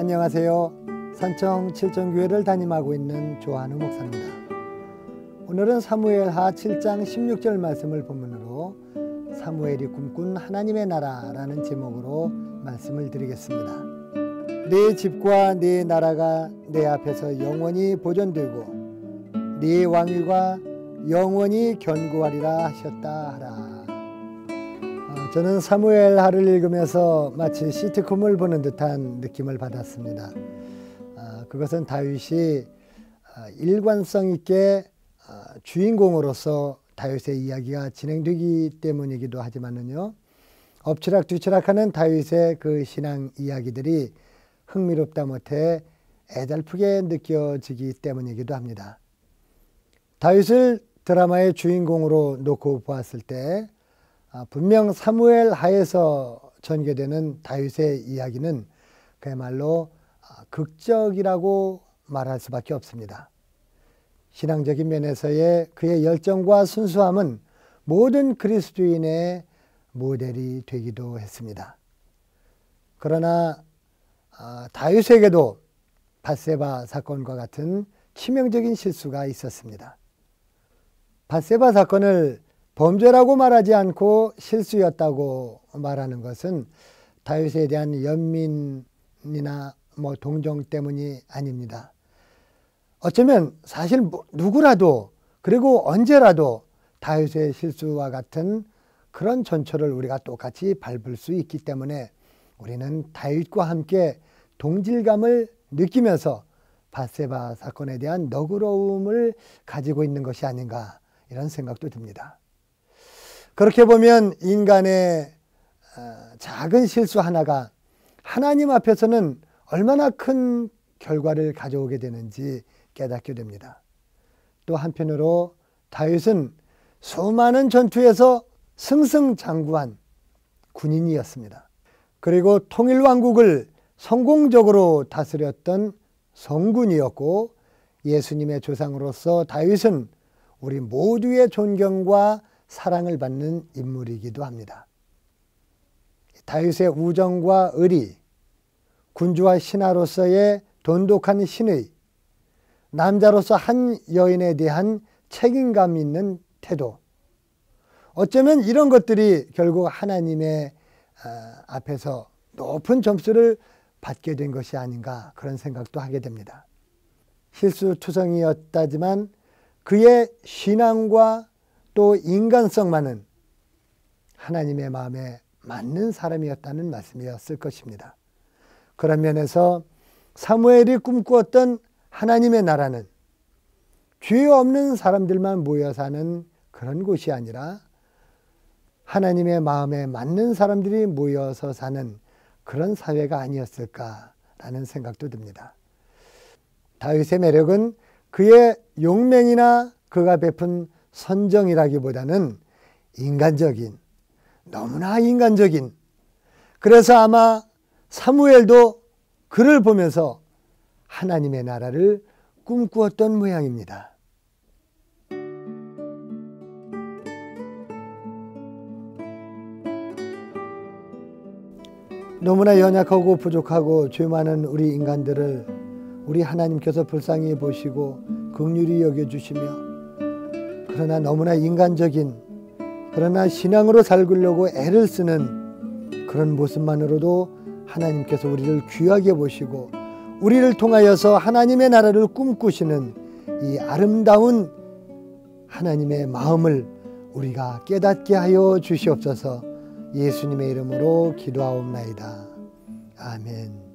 안녕하세요. 산청 칠정교회를 담임하고 있는 조한우 목사입니다. 오늘은 사무엘하 7장 16절 말씀을 본문으로 사무엘이 꿈꾼 하나님의 나라라는 제목으로 말씀을 드리겠습니다. 네 집과 네 나라가 내 앞에서 영원히 보존되고 네 왕위가 영원히 견고하리라 하셨다 하라. 저는 사무엘 하를 읽으면서 마치 시트콤을 보는 듯한 느낌을 받았습니다. 아, 그것은 다윗이 아, 일관성 있게 아, 주인공으로서 다윗의 이야기가 진행되기 때문이기도 하지만은요. 엎치락 뒤치락하는 다윗의 그 신앙 이야기들이 흥미롭다 못해 애달프게 느껴지기 때문이기도 합니다. 다윗을 드라마의 주인공으로 놓고 보았을 때 아, 분명 사무엘 하에서 전개되는 다윗의 이야기는 그야말로 아, 극적이라고 말할 수밖에 없습니다. 신앙적인 면에서의 그의 열정과 순수함은 모든 그리스도인의 모델이 되기도 했습니다. 그러나 아, 다윗에게도 바세바 사건과 같은 치명적인 실수가 있었습니다. 바세바 사건을 범죄라고 말하지 않고 실수였다고 말하는 것은 다윗에 대한 연민이나 뭐 동정 때문이 아닙니다. 어쩌면 사실 뭐 누구라도 그리고 언제라도 다윗의 실수와 같은 그런 전초를 우리가 똑같이 밟을 수 있기 때문에 우리는 다윗과 함께 동질감을 느끼면서 바세바 사건에 대한 너그러움을 가지고 있는 것이 아닌가 이런 생각도 듭니다. 그렇게 보면 인간의 어, 작은 실수 하나가 하나님 앞에서는 얼마나 큰 결과를 가져오게 되는지 깨닫게 됩니다. 또 한편으로 다윗은 수많은 전투에서 승승장구한 군인이었습니다. 그리고 통일왕국을 성공적으로 다스렸던 성군이었고 예수님의 조상으로서 다윗은 우리 모두의 존경과 사랑을 받는 인물이기도 합니다. 다윗의 우정과 의리, 군주와 신하로서의 돈독한 신의, 남자로서 한 여인에 대한 책임감 있는 태도. 어쩌면 이런 것들이 결국 하나님의 아, 앞에서 높은 점수를 받게 된 것이 아닌가 그런 생각도 하게 됩니다. 실수투성이었다지만 그의 신앙과 또 인간성만은 하나님의 마음에 맞는 사람이었다는 말씀이었을 것입니다. 그런 면에서 사무엘이 꿈꾸었던 하나님의 나라는 죄 없는 사람들만 모여 사는 그런 곳이 아니라 하나님의 마음에 맞는 사람들이 모여서 사는 그런 사회가 아니었을까라는 생각도 듭니다. 다윗의 매력은 그의 용맹이나 그가 베푼 선정이라기보다는 인간적인, 너무나 인간적인, 그래서 아마 사무엘도 그를 보면서 하나님의 나라를 꿈꾸었던 모양입니다. 너무나 연약하고 부족하고 죄 많은 우리 인간들을 우리 하나님께서 불쌍히 보시고 긍휼히 여겨 주시며 그러나 너무나 인간적인 그러나 신앙으로 살려고 애를 쓰는 그런 모습만으로도 하나님께서 우리를 귀하게 보시고 우리를 통하여서 하나님의 나라를 꿈꾸시는 이 아름다운 하나님의 마음을 우리가 깨닫게 하여 주시옵소서 예수님의 이름으로 기도하옵나이다. 아멘.